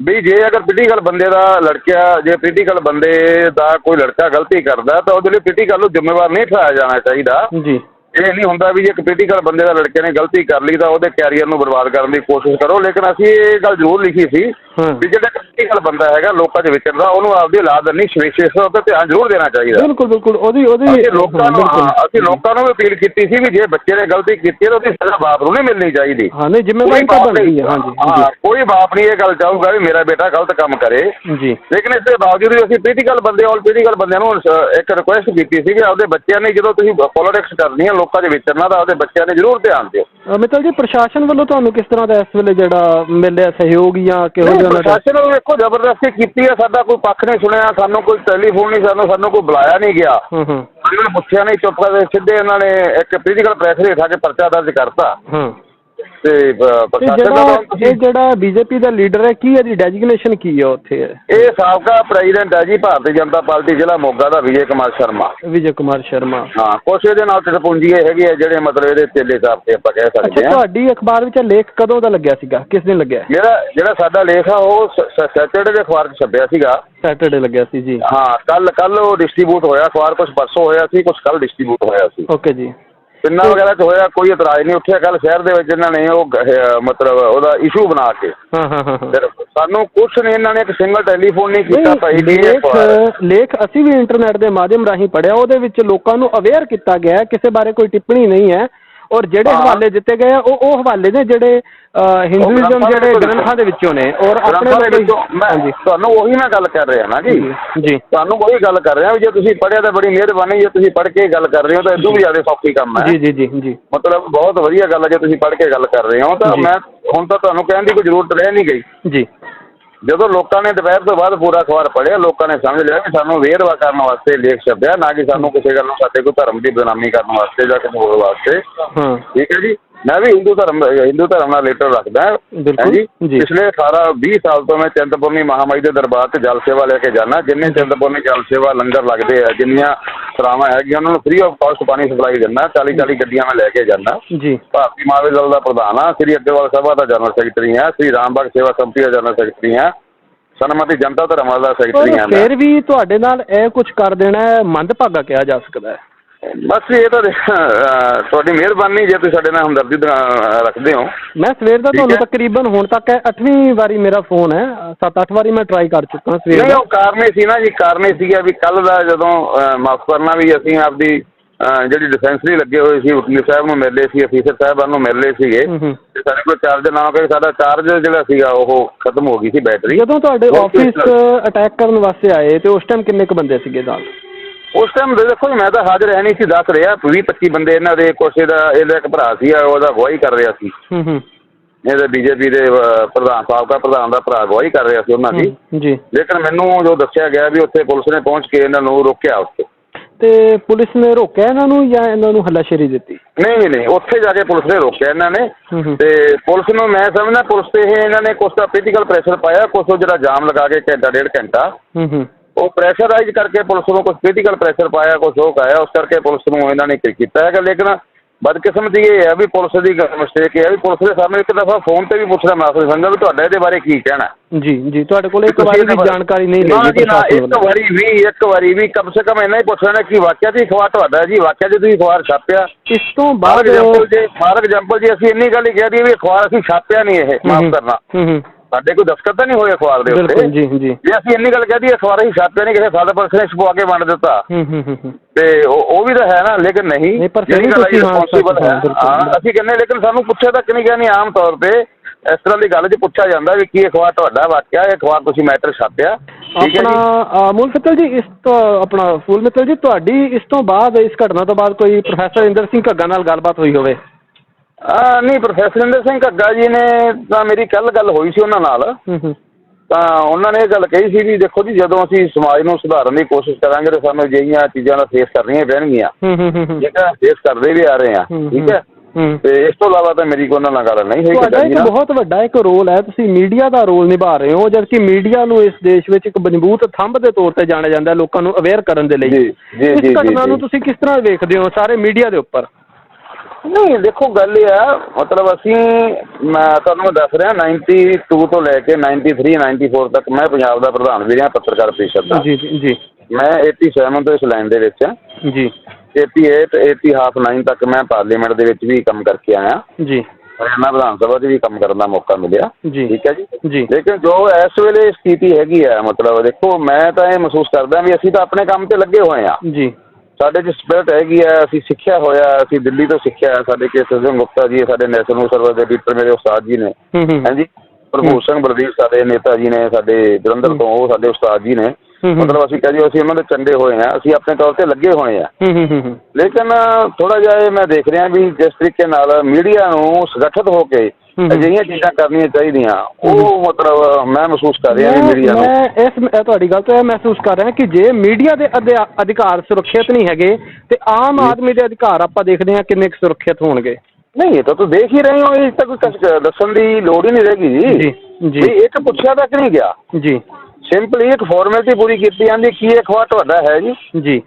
ਵੀ ਜੇ ਅਗਰ ਪੋਲੀਟੀਕਲ ਬੰਦੇ ਦਾ ਲੜਕਿਆ ਜੇ ਪੋਲੀਟੀਕਲ ਬੰਦੇ ਦਾ ਕੋਈ ਲੜਕਾ ਗਲਤੀ ਕਰਦਾ, ਤਾਂ ਉਹਦੇ ਲਈ ਪੋਲੀਟੀਕਲ ਨੂੰ ਜ਼ਿੰਮੇਵਾਰ ਨਹੀਂ ਠਹਿਰਾਇਆ ਜਾਣਾ ਚਾਹੀਦਾ। ਜੀ। ਇਹ ਨਹੀਂ ਹੁੰਦਾ ਵੀ ਜੇ ਇੱਕ ਪੋਲੀਟੀਕਲ ਬੰਦੇ ਦਾ ਲੜਕੇ ਨੇ ਗਲਤੀ ਕਰ ਲਈ ਤਾਂ ਉਹਦੇ ਕੈਰੀਅਰ ਨੂੰ ਬਰਬਾਦ ਕਰਨ ਦੀ ਕੋਸ਼ਿਸ਼ ਕਰੋ ਲੇਕਿਨ ਅਸੀਂ ਇਹ ਗੱਲ ਜ਼ਰੂਰ ਲਿਖੀ ਸੀ ਵੀ ਜਿਹੜਾ ਪੋਲੀਟੀਕਲ ਬੰਦਾ ਹੈਗਾ ਲੋਕਾਂ 'ਚ ਵਿਚਰਦਾ ਉਹਨੂੰ ਆਪਦੀ ਔਲਾਦ ਨਹੀਂ ਵਿਸ਼ੇਸ਼ ਤੌਰ ਤੇ ਧਿਆਨ ਜ਼ਰੂਰ ਦੇਣਾ ਚਾਹੀਦਾ। ਬਿਲਕੁਲ ਬਿਲਕੁਲ ਉਹਦੀ ਉਹਦੀ ਅਸੀਂ ਲੋਕਾਂ ਨੂੰ। ਹਾਂ, ਅਸੀਂ ਲੋਕਾਂ ਨੂੰ ਵੀ ਅਪੀਲ ਕੀਤੀ ਸੀ ਵੀ ਜੇ ਬੱਚੇ ਨੇ ਗਲਤੀ ਕੀਤੀ ਹੈ ਤਾਂ ਉਹਦੀ ਸਜ਼ਾ ਬਾਪ ਨੂੰ ਨਹੀਂ ਮਿਲਣੀ ਚਾਹੀਦੀ। ਹਾਂ ਨਹੀਂ ਜ਼ਿੰਮੇਵਾਰੀ ਤਾਂ ਬਣਦੀ ਹੈ ਹਾਂਜੀ ਹਾਂ ਕੋਈ ਬਾਪ ਨਹੀਂ ਇਹ ਗੱਲ ਚਾਹੂਗਾ ਵੀ ਮੇਰਾ ਬੇਟਾ ਗਲਤ ਕੰਮ ਕਰੇ। ਜੀ। ਲੇਕਿਨ ਇਸ ਦੇ ਬਾਵਜੂਦ ਵੀ ਅਸੀਂ ਪੋਲੀਟੀਕਲ ਬੰਦੇ ਔਰ ਪੋਲੀਟੀਕਲ ਬੰਦਿਆਂ ਨੂੰ ਇੱਕ ਰਿਕੁਐਸਟ ਕੀਤੀ ਸੀ ਕਿ ਆਪਦੇ ਬੱਚਿਆਂ ਨੇ ਜਦੋਂ ਤੁਸੀਂ ਪੋਲਿਟਿਕਸ ਕਰਨੀ ਹੈ ਲੋਕਾਂ ਦੇ ਵਿਚਰਨਾ ਤਾਂ ਆਪਦੇ ਬੱਚਿਆਂ ਨੇ ਜ਼ਰੂਰ ਧਿਆਨ ਦਿਓ। ਮਿੱਤਲ ਜੀ ਪ੍ਰਸ਼ਾਸਨ ਵੱਲੋਂ ਤੁਹਾਨੂੰ ਕਿਸ ਤਰ੍ਹਾਂ ਦਾ ਇਸ ਵੇਲੇ ਜਿਹੜਾ ਮਿਲਿਆ ਸਹਿਯੋਗ ਜਾਂ ਕਿਹੋ ਜਿਹਾ ਦਾ? ਪ੍ਰਸ਼ਾਸਨ ਨੂੰ ਵੇਖੋ ਜ਼ਬਰਦਸਤੀ ਕੀਤੀ ਹੈ ਸਾਡਾ ਕੋਈ ਪੱਖ ਨਹੀਂ ਸੁਣਿਆ ਸਾਨੂੰ ਕੋਈ ਟੈਲੀਫੋਨ ਨਹੀਂ ਸਾਨੂੰ ਸਾਨੂੰ ਕੋਈ ਬੁਲਾਇਆ ਨਹੀਂ ਗਿਆ। ਹਾਂ ਹਾਂ। ਇਹਨਾਂ ਨੇ ਪੁੱਛਿਆ ਨਹੀਂ ਚੁੱਪ ਕਰਕੇ ਸਿੱਧੇ ਇਹਨਾਂ ਨੇ ਇੱਕ ਪੋਲੀਟੀਕਲ ਪ੍ਰੈਸ਼ਰ ਹੇਠਾਂ ਕੇ ਪਰਚਾ ਦਰਜ ਕਰਤਾ। ਹਾਂ। ਤੇ ਅ, ਤੇ ਪ੍ਰਸ਼ਾਸਨ ਜਿਹੜਾ ਦਾ ਇਹ ਜਿਹੜਾ ਬੀਜੇਪੀ ਦਾ ਲੀਡਰ ਹੈ ਕੀ ਇਹਦੀ ਡੈਜਿਗਨੇਸ਼ਨ ਕੀ ਹੈ ਉੱਥੇ? ਇਹ ਸਾਬਕਾ ਪ੍ਰੈਜ਼ੀਡੈਂਟ ਹੈ ਜੀ ਭਾਰਤੀ ਜਨਤਾ ਪਾਰਟੀ ਜ਼ਿਲ੍ਹਾ ਮੋਗਾ ਦਾ ਵਿਜੇ ਕੁਮਾਰ ਸ਼ਰਮਾ। ਵਿਜੇ ਕੁਮਾਰ ਸ਼ਰਮਾ। ਹਾਂ ਕੁਛ ਇਹਦੇ ਨਾਲ ਤੇ ਪੂੰਜੀਏ ਹੈਗੇ ਆ ਜਿਹੜੇ ਮਤਲਬ ਇਹਦੇ ਤੇਲੇ ਸਾਹਿਬ ਤੇ ਆਪਾਂ ਕਹਿ ਸਕਦੇ ਅੱਛਾ ਹਾਂ। ਤੁਹਾਡੀ ਅਖਬਾਰ ਵਿੱਚ ਇਹ ਲੇਖ ਕਦੋਂ ਦਾ ਲੱਗਿਆ ਸੀਗਾ? ਕਿਸ ਦਿਨ ਲੱਗਿਆ? ਜਿਹੜਾ ਜਿਹੜਾ ਸਾਡਾ ਲੇਖ ਆ ਉਹ ਸੈਚਰਡੇ ਦੇ ਅਖਬਾਰ 'ਚ ਛਪਿਆ ਸੀਗਾ। ਸੈਟਰਡੇ ਲੱਗਿਆ ਸੀ ਜੀ। ਹਾਂ ਕੱਲ ਕੱਲ ਉਹ ਡਿਸਟ੍ਰੀਬਿਊਟ ਹੋਇਆ ਅਖਬਾਰ ਕੁਝ ਪਰਸੋਂ ਹੋਇਆ ਸੀ ਕੁਝ ਕੱਲ ਡਿਸਟ੍ਰੀਬਿਊਟ ਹੋਇਆ ਸੀ। ਓਕੇ ਜੀ। ਪਿੰਡਾਂ ਵਗੈਰਾ 'ਚ ਹੋਇਆ ਕੋਈ ਇਤਰਾਜ਼ ਨਹੀਂ। ਉੱਠਿਆ ਕੱਲ ਸ਼ਹਿਰ ਦੇ ਵਿੱਚ ਇਹਨਾਂ ਨੇ ਉਹ ਗ- ਮਤਲਬ ਉਹਦਾ ਇਸ਼ੂ ਬਣਾ ਕੇ। ਹਾਂ ਹਾਂ ਹਾਂ ਹਾਂ। ਫਿਰ ਸਾਨੂੰ ਕੁਛ ਨਹੀਂ ਇਹਨਾਂ ਨੇ ਇੱਕ ਸਿੰਗਲ ਟੈਲੀਫੋਨ ਨਹੀਂ ਕੀਤਾ ਭਾਈ ਨਹੀਂ ਜੀ ਇਹ ਲੇਖ ਅਸੀਂ ਵੀ ਇੰਟਰਨੈਟ ਦੇ ਮਾਧਿਅਮ ਰਾਹੀਂ ਪੜਿਆ ਉਹਦੇ ਵਿੱਚ ਲੋਕਾਂ ਨੂੰ ਅਵੇਅਰ ਕੀਤਾ ਗਿਆ ਹੈ, ਕਿਸੇ ਬਾਰੇ ਕੋਈ ਟਿੱਪਣੀ ਨਹੀਂ ਹੈ। ਔਰ ਜਿਹੜੇ ਹਾਂ। ਹਵਾਲੇ ਦਿੱਤੇ ਗਏ ਆ ਉਹ ਉਹ ਹਵਾਲੇ ਨੇ ਜਿਹੜੇ ਹਿੰਦੂਇਜ਼ਮ ਗ੍ਰੰਥਾਂ ਦੇ ਜਿਹੜੇ ਵਿੱਚੋਂ ਗ੍ਰੰਥਾਂ ਦੇ ਵਿੱਚੋਂ ਨੇ। ਔਰ ਆਪਣੇ ਗ੍ਰੰਥਾਂ ਦੇ ਲੋਕ- ਵਿੱਚੋਂ ਮੈਂ ਹਾਂਜੀ। ਤੁਹਾਨੂੰ ਉਹੀ ਮੈਂ ਗੱਲ ਕਰ ਰਿਹਾ ਨਾ ਜੀ। ਜੀ ਤੁਹਾਨੂੰ ਉਹੀ ਗੱਲ ਕਰ ਰਿਹਾ ਵੀ ਜੇ ਤੁਸੀਂ ਪੜ੍ਹਿਆ ਤਾਂ ਬੜੀ ਮਿਹਰਬਾਨੀ ਜੇ ਤੁਸੀਂ ਪੜ੍ਹ ਕੇ ਗੱਲ ਕਰ ਰਹੇ ਹੋ ਤਾਂ ਇਦੋਂ ਵੀ ਜ਼ਿਆਦਾ ਸੌਖੀ ਕੰਮ ਹੈ। ਜੀ ਜੀ ਜੀ ਜੀ। ਮਤਲਬ ਬਹੁਤ ਵਧੀਆ ਗੱਲ ਹੈ ਜੇ ਤੁਸੀਂ ਪੜ੍ਹ ਕੇ ਗੱਲ ਕਰ ਰਹੇ ਹੋ ਤਾਂ ਜੀ। ਮੈਂ ਹੁਣ ਤਾਂ ਤੁਹਾਨੂੰ ਕਹਿਣ ਦੀ ਕੋਈ ਜ਼ਰੂਰਤ ਰਹਿ ਨਹੀਂ ਗਈ। ਜੀ। ਜਦੋਂ ਲੋਕਾਂ ਨੇ ਦੁਪਹਿਰ ਤੋਂ ਬਾਅਦ ਪੂਰਾ ਅਖਬਾਰ ਪੜ੍ਹਿਆ ਲੋਕਾਂ ਨੇ ਸਮਝ ਲਿਆ ਕਿ ਸਾਨੂੰ ਵੇਰਵਾ ਕਰਨ ਵਾਸਤੇ ਲੇਖ ਛਪਿਆ ਨਾ ਕਿ ਸਾਨੂੰ ਕਿਸੇ ਗੱਲੋਂ ਸਾਡੇ ਕੋਈ ਧਰਮ ਦੀ ਬਦਨਾਮੀ ਕਰਨ ਵਾਸਤੇ ਜਾਂ ਕਿਸੇ ਹੋਰ ਵਾਸਤੇ। ਹਾਂ। ਠੀਕ ਹੈ ਜੀ? ਮੈਂ ਵੀ ਹਿੰਦੂ ਧਰਮ ਹਿੰਦੂ ਧਰਮ ਨਾਲ ਰਿਲੇਟਡ ਰੱਖਦਾ। ਹਾਂ ਬਿਲਕੁਲ, ਹੈਂ ਜੀ? ਜੀ। ਪਿਛਲੇ 18 20 ਸਾਲ ਤੋਂ ਮੈਂ ਚਿੰਤਪੁਰਨੀ ਮਹਾਮਾਈ ਦੇ ਦਰਬਾਰ ਤੇ ਜਲ ਸੇਵਾ ਲੈ ਕੇ ਜਾਣਾ ਜਿੰਨੇ ਚਿੰਤਪੁਰਨੀ ਜਲ ਸੇਵਾ ਲੰਗਰ ਲੱਗਦੇ ਆ ਜਿੰਨੀਆਂ ਸਰਾਵਾਂ ਹੈਗੀਆਂ ਉਹਨਾਂ ਨੂੰ ਫ੍ਰੀ ਆਫ ਕਾਸਟ ਪਾਣੀ ਸਪਲਾਈ ਦਿੰਦਾ। 40 40 ਗੱਡੀਆਂ ਮੈਂ ਲੈ ਕੇ ਜਾਣਾ ਜੀ। ਭਾਰਤੀ ਮਹਾਵੀਰ ਦਲ ਦਾ ਪ੍ਰਧਾਨ ਆ ਸ੍ਰੀ ਅੱਗੇਵਾਲ ਸਭਾ ਦਾ ਜਨਰਲ ਸੈਕਟਰੀ ਆ ਸ੍ਰੀ ਰਾਮਬਾਗ ਸੇਵਾ ਕਮੇਟੀ ਦਾ ਜਨਰਲ ਸੈਕਟਰੀ ਆ ਸਨਮਤੀ ਜਨਤਾ ਧਰਮਾਂ ਦਾ ਸੈਕਟਰੀ ਆ ਫਿਰ ਵੀ ਤੁਹਾਡੇ ਨਾਲ ਇਹ ਕੁਝ ਕਰ ਦੇਣਾ ਮੰਦਭਾਗਾ ਕਿਹਾ ਜਾ ਸਕਦਾ ਹੈ। ਬਸ ਇਹ ਤਾਂ ਤੁਹਾਡੀ ਮਿਹਰਬਾਨੀ ਜੇ ਤੁਸੀਂ ਸਾਡੇ ਨਾਲ ਹਮਦਰਦੀ ਰੱਖਦੇ ਹੋ। ਮੈਂ ਸਵੇਰ ਦਾ ਤੁਹਾਨੂੰ। ਤਕਰੀਬਨ ਹੁਣ ਤੱਕ 8ਵੀਂ ਵਾਰੀ ਮੇਰਾ ਫੋਨ ਹੈ। 7-8 ਵਾਰੀ ਮੈਂ ਟਰਾਈ ਕਰ ਚੁੱਕਾ ਸਵੇਰ ਨਹੀਂ ਉਹ ਕਾਰਨ ਇਹ ਸੀ ਨਾ ਜੀ ਕਾਰਨ ਇਹ ਸੀਗਾ ਵੀ ਕੱਲ ਦਾ ਜਦੋਂ ਮਾਫ ਕਰਨਾ ਵੀ ਅਸੀਂ ਆਪਦੀ ਜਿਹੜੀ ਡਿਫੈਂਸਰੀ ਲੱਗੇ ਹੋਏ ਸੀ ਵਕੀਲ ਸਾਹਿਬ ਨੂੰ ਮਿਲੇ ਸੀ ਅਫੀਸਰ ਸਾਹਿਬਾਨ ਨੂੰ ਮਿਲੇ ਸੀਗੇ। ਸਾਡੇ ਕੋਲ ਚਾਰਜ ਨਾ ਕੇ ਸਾਡਾ ਚਾਰਜ ਜਿਹੜਾ ਸੀਗਾ ਉਹ ਖਤਮ ਹੋ ਗਈ ਸੀ ਬੈਟਰੀ ਜਦੋਂ ਤੁਹਾਡੇ ਆਫਿਸ ਅਟੈਕ ਕਰਨ ਵਾਸਤੇ ਆਏ ਤੇ ਉਸ ਟਾਈਮ ਕਿੰਨੇ ਕੁ ਬੰਦੇ ਸੀਗੇ ਨਾਲ? ਉਸ ਟਾਈਮ ਦੇਖੋ ਜੀ, ਮੈਂ ਤਾਂ ਹਾਜ਼ਰ ਹੈ ਨਹੀਂ ਸੀ ਦੱਸ ਰਿਹਾ 20 25 ਬੰਦੇ ਇਹਨਾਂ ਦੇ ਕੁਛ ਇਹਦਾ ਇਹਦਾ ਇੱਕ ਭਰਾ ਸੀ ਉਹਦਾ ਅਗਵਾਈ ਕਰ ਰਿਹਾ ਸੀ। ਹੂੰ ਹੂੰ। ਇਹਦੇ ਬੀਜੇਪੀ ਦੇ ਅਹ, ਪ੍ਰਧਾਨ ਸਾਬਕਾ ਪ੍ਰਧਾਨ ਦਾ ਭਰਾ ਅਗਵਾਈ ਕਰ ਰਿਹਾ ਸੀ ਉਹਨਾਂ ਦੀ। ਹੂੰ, ਜੀ। ਲੇਕਿਨ ਮੈਨੂੰ ਜੋ ਦੱਸਿਆ ਗਿਆ ਵੀ ਉੱਥੇ ਪੁਲਿਸ ਨੇ ਪਹੁੰਚ ਕੇ ਇਹਨਾਂ ਨੂੰ ਰੋਕਿਆ ਉੱਥੇ। ਤੇ ਪੁਲਿਸ ਨੇ ਰੋਕਿਆ ਇਹਨਾਂ ਨੂੰ ਜਾਂ ਇਹਨਾਂ ਨੂੰ ਹੱਲਾਸ਼ੇਰੀ ਦਿੱਤੀ? ਨਹੀਂ ਨਹੀਂ ਨਹੀਂ ਉੱਥੇ ਜਾ ਕੇ ਪੁਲਿਸ ਨੇ ਰੋਕਿਆ ਇਹਨਾਂ ਨੇ। ਹੂੰ ਹੂੰ। ਤੇ ਪੁਲਿਸ ਨੂੰ ਮੈਂ ਸਮਝਦਾ ਪੁਲਿਸ ਤੇ ਇਹ ਇਹਨਾਂ ਨੇ ਕੁਛ ਤਾਂ ਪੋਲੀਟੀਕਲ ਪ੍ਰੈਸ਼ਰ ਪਾਇਆ ਕੁਛ ਉਹ ਜਿਹੜਾ ਜਾਮ ਲਗਾ ਕੇ ਘੰਟਾ ਡੇਢ ਘੰਟਾ। ਹੂੰ ਹੂੰ। ਉਹ ਪ੍ਰੈਸ਼ਰਾਈਜ਼ ਕਰਕੇ ਪੁਲਿਸ ਨੂੰ ਕੁਝ ਪੋਲੀਟੀਕਲ ਪ੍ਰੈਸ਼ਰ ਪਾਇਆ ਕੁਛ ਉਹ ਕਾਇਆ ਉਸ ਕਰਕੇ ਪੁਲਿਸ ਨੂੰ ਇਹਨਾਂ ਨੇ ਕੀਤਾ ਹੈਗਾ। ਲੇਕਿਨ ਬਦਕਿਸਮਤੀ ਇਹ ਹੈ ਵੀ ਪੁਲਿਸ ਦੀ ਮਿਸਟੇਕ ਇਹ ਹੈ ਵੀ ਪੁਲਿਸ ਦੇ ਸਾਹਮਣੇ ਇੱਕ ਦਫਾ ਫੋਨ ਤੇ ਵੀ ਪੁੱਛਦਾ ਮਾਫੀ ਸੰਗਾ ਵੀ ਤੁਹਾਡਾ ਇਹਦੇ ਬਾਰੇ ਕੀ ਕਹਿਣਾ? ਜੀ ਜੀ ਤੁਹਾਡੇ ਕੋਲ ਇੱਕ ਵਾਰੀ ਵੀ ਜਾਣਕਾਰੀ ਨਹੀਂ ਲਈ ਜੀ ਇੱਕ। ਵਾਰੀ ਵੀ ਇੱਕ ਵਾਰੀ ਵੀ ਕਮ ਸੇ ਕਮ ਇੰਨਾ ਹੀ ਪੁੱਛ ਲੈਣਾ ਕਿ ਵਾਕਿਆ ਜੀ ਅਖਬਾਰ ਤੁਹਾਡਾ ਜੀ ਵਾਕਿਆ ਜੀ ਤੁਸੀਂ ਅਖਬਾਰ ਛਾਪਿਆ। ਇਸ ਤੋਂ ਬਾਅਦ ਜੀ ਫਾਰ ਐਗਜ਼ਾਮਪਲ ਜੀ ਅਸੀਂ ਇੰਨੀ ਗੱਲ ਹੀ ਕਹਿ ਦਈਏ ਵੀ ਅਖਬਾਰ ਅਸੀਂ ਛਾਪਿਆ ਨਹੀਂ ਇਹ ਮਾਫ ਕਰਨਾ। ਹੂੰ ਹੂੰ। ਸਾਡੇ ਕੋਈ ਦਸਤਖਤ ਤਾਂ ਨਹੀਂ ਹੋਏ ਅਖਬਾਰ ਦੇ ਉੱਤੇ? ਬਿਲਕੁਲ ਜੀ ਜੀ। ਜੇ ਅਸੀਂ ਇੰਨੀ ਗੱਲ ਕਹਿ ਦਈਏ ਅਖਬਾਰ ਅਸੀਂ ਛਾਪਿਆ ਨਹੀਂ ਕਿਸੇ ਸਾਦਾ ਪਰਸਨ ਨੇ ਛਪਵਾ ਕੇ ਵੰਡ ਦਿੱਤਾ। ਹੂੰ ਹੂੰ ਹੂੰ ਹੂੰ। ਤੇ ਉਹ ਉਹ ਵੀ ਤਾਂ ਹੈ ਨਾ ਲੇਕਿਨ ਨਹੀਂ। ਨਹੀਂ, ਪਰ ਫਿਰ ਜਿਹੜੀ ਵੀ ਗੱਲ ਹੈ ਤੁਸੀਂ ਹਾਂ, ਹਾਂ, ਹੈ। ਬਿਲਕੁਲ। ਹਾਂ ਅਸੀਂ ਕਹਿੰਦੇ ਲੇਕਿਨ ਸਾਨੂੰ ਪੁੱਛਿਆ ਤੱਕ ਨਹੀਂ ਗਿਆ ਨਹੀਂ ਆਮ ਤੌਰ ਤੇ। ਇਸ ਤਰ੍ਹਾਂ ਦੀ ਗੱਲ 'ਚ ਪੁੱਛਿਆ ਜਾਂਦਾ ਵੀ ਕੀ ਅਖਬਾਰ ਤੁਹਾਡਾ ਵਾਕਿਆ ਇਹ ਅਖਬਾਰ ਤੁਸੀਂ ਮੈਟਰ ਛਾਪਿਆ ਠੀਕ ਹੈ ਆਪਣਾ ਜੀ ਅ, ਮੂਲ ਮਿੱਤਲ ਜੀ ਇਸ ਤੋਂ ਆਪਣਾ ਫੂਲ ਮਿੱਤਲ ਜੀ ਤੁਹਾਡੀ ਇਸ ਤੋਂ ਬਾਅਦ ਇਸ ਘਟਨਾ ਤੋਂ ਬਾਅਦ ਕੋਈ ਪ੍ਰੋਫੈਸਰ ਇੰਦਰ ਸਿੰਘ ਘੱਗਾ ਨਾਲ ਗੱਲਬਾਤ ਹੋਈ ਹੋਵੇ? ਨਹੀਂ ਪ੍ਰੋਫੈਸਰ ਇੰਦਰ ਸਿੰਘ ਘੱਗਾ ਜੀ ਨੇ ਤਾਂ ਮੇਰੀ ਕੱਲ ਗੱਲ ਹੋਈ ਸੀ ਉਹਨਾਂ ਨਾਲ। ਤਾਂ ਉਹਨਾਂ ਨੇ ਇਹ ਗੱਲ ਕਹੀ ਸੀ ਵੀ ਦੇਖੋ ਜੀ ਜਦੋਂ ਅਸੀਂ ਸਮਾਜ ਨੂੰ ਸੁਧਾਰਨ ਦੀ ਕੋਸ਼ਿਸ਼ ਕਰਾਂਗੇ ਤਾਂ ਸਾਨੂੰ ਅਜਿਹੀਆਂ ਚੀਜ਼ਾਂ ਦਾ ਫੇਸ ਕਰਨੀਆਂ ਪੈਣਗੀਆਂ। ਠੀਕ ਹੈ ਫੇਸ ਕਰਦੇ ਵੀ ਆ ਰਹੇ ਆ ਠੀਕ ਹੈ? ਤੇ ਇਸ ਤੋਂ ਇਲਾਵਾ ਤਾਂ ਮੇਰੀ ਕੋਈ ਉਹਨਾਂ ਨਾਲ ਗੱਲ ਨਹੀਂ ਹੋਈ ਤੁਹਾਡਾ ਇੱਕ। ਬਹੁਤ ਵੱਡਾ ਇੱਕ ਰੋਲ ਹੈ ਤੁਸੀਂ ਮੀਡੀਆ ਦਾ ਰੋਲ ਨਿਭਾ ਰਹੇ ਹੋ ਜਦਕਿ ਮੀਡੀਆ ਨੂੰ ਇਸ ਦੇਸ਼ ਵਿੱਚ ਇੱਕ ਮਜ਼ਬੂਤ ਥੰਬ ਦੇ ਤੌਰ ਤੇ ਜਾਣਿਆ ਜਾਂਦਾ ਲੋਕਾਂ ਨੂੰ ਅਵੇਅਰ ਕਰਨ ਦੇ ਲਈ। ਜੀ, ਜੀ, ਇਸ ਘਟਨਾ ਨੂੰ। ਤੁਸੀਂ ਕਿਸ ਤਰ੍ਹਾਂ ਵੇਖਦੇ ਹੋ ਸਾਰੇ ਮੀਡੀਆ ਦੇ ਉੱਪਰ? ਨਹੀਂ ਦੇਖੋ ਗੱਲ ਇਹ ਆ ਮਤਲਬ ਅਸੀਂ ਮੈਂ ਤੁਹਾਨੂੰ ਮੈਂ ਦੱਸ ਰਿਹਾ 92 ਤੋਂ ਲੈ ਕੇ 93 94 ਤੱਕ ਮੈਂ ਪੰਜਾਬ ਦਾ ਪ੍ਰਧਾਨ ਵੀ ਰਿਹਾ ਪੱਤਰਕਾਰ ਪ੍ਰੀਸ਼ਦ ਦਾ। ਜੀ ਜੀ ਜੀ। ਮੈਂ 87 ਤੋਂ ਇਸ ਲਾਈਨ ਦੇ ਵਿੱਚ ਆ ਜੀ। 88 80 ਹਾਫ 9 ਤੱਕ ਮੈਂ ਪਾਰਲੀਮੈਂਟ ਦੇ ਵਿੱਚ ਵੀ ਕੰਮ ਕਰਕੇ ਆਇਆ। ਜੀ। ਹਰਿਆਣਾ ਵਿਧਾਨ ਸਭਾ 'ਚ ਵੀ ਕੰਮ ਕਰਨ ਦਾ ਮੌਕਾ ਮਿਲਿਆ। ਜੀ। ਠੀਕ ਹੈ ਜੀ? ਜੀ। ਲੇਕਿਨ ਜੋ ਇਸ ਵੇਲੇ ਸਥਿਤੀ ਹੈਗੀ ਹੈ ਮਤਲਬ ਦੇਖੋ ਮੈਂ ਤਾਂ ਇਹ ਮਹਿਸੂਸ ਕਰਦਾ ਵੀ ਅਸੀਂ ਤਾਂ ਆਪਣੇ ਕੰਮ ਤੇ ਲੱਗੇ ਹੋਏ ਆ ਜੀ। ਸਾਡੇ 'ਚ ਸਪਿਰਟ ਹੈਗੀ ਹੈ ਅਸੀਂ ਸਿੱਖਿਆ ਹੋਇਆ ਅਸੀਂ ਦਿੱਲੀ ਤੋਂ ਸਿੱਖਿਆ। ਸਾਡੇ ਕੇ ਸਜਨ ਗੁਪਤਾ ਜੀ ਸਾਡੇ ਨੈਸ਼ਨਲ ਸਰਵਿਸ ਦੇ ਟੀਚਰ ਮੇਰੇ ਉਸਤਾਦ ਜੀ ਨੇ ਹੂੰ ਹੂੰ ਹਾਂਜੀ ਪ੍ਰਭੂ ਸਿੰਘ ਬਲਦੀਪ ਸਾਡੇ ਨੇਤਾ ਜੀ ਨੇ ਸਾਡੇ ਜਲੰਧਰ ਤੋਂ ਉਹ ਸਾਡੇ ਉਸਤਾਦ ਜੀ ਨੇ। ਮਤਲਬ ਅਸੀਂ ਕਹ ਜੀ ਅਸੀਂ ਉਹਨਾਂ ਦੇ ਚੰਡੇ ਹੋਏ ਆ ਅਸੀਂ ਆਪਣੇ ਤੌਰ ਤੇ ਲੱਗੇ ਹੋਏ ਆ ਲੇਕਿਨ ਥੋੜਾ ਜਿਹਾ ਇਹ ਮੈਂ ਦੇਖ ਰਿਹਾ ਵੀ ਜਿਸ ਤਰੀਕੇ ਨਾਲ ਮੀਡੀਆ ਨੂੰ ਸੰਗਠਿਤ ਹੋ ਕੇ। ਅਜਿਹੀਆਂ ਚੀਜ਼ਾਂ ਕਰਨੀਆਂ ਚਾਹੀਦੀਆਂ ਉਹ ਮਤਲਬ ਮੈਂ ਮਹਿਸੂਸ ਕਰ ਰਿਹਾ ਵੀ ਮੀਡੀਆ ਨੂੰ। ਮੈਂ ਇਸ ਤੁਹਾਡੀ ਗੱਲ ਤੋਂ ਇਹ ਮਹਿਸੂਸ ਕਰ ਰਿਹਾ ਕਿ ਜੇ ਮੀਡੀਆ ਦੇ ਅਧਿਕਾਰ ਸੁਰੱਖਿਅਤ ਨਹੀਂ ਹੈਗੇ ਤੇ ਆਮ ਆਦਮੀ ਦੇ ਅਧਿਕਾਰ ਆਪਾਂ ਦੇਖਦੇ ਹਾਂ ਕਿੰਨੇ ਸੁਰੱਖਿਅਤ ਹੋਣਗੇ। ਨਹੀਂ ਇਹ ਤਾਂ ਤੁਸੀਂ ਦੇਖ ਹੀ ਰਹੇ ਹੋ ਇਹ ਤਾਂ ਕੋਈ ਦੱਸਣ ਦੀ ਲੋੜ ਹੀ ਨਹੀਂ ਰਹੇਗੀ। ਜੀ, ਜੀ। ਇੱਕ ਪੁੱਛਿਆ ਤੱਕ ਨਹੀਂ ਗਿਆ। ਜੀ। ਸਿੰਪਲੀ ਇੱਕ ਫਾਰਮੈਲਿਟੀ ਪੂਰੀ ਕੀਤੀ ਜਾਂਦੀ ਕੀ ਇਹ ਅਖਬਾਰ ਤੁਹਾਡਾ ਹੈ ਜੀ? ਜੀ।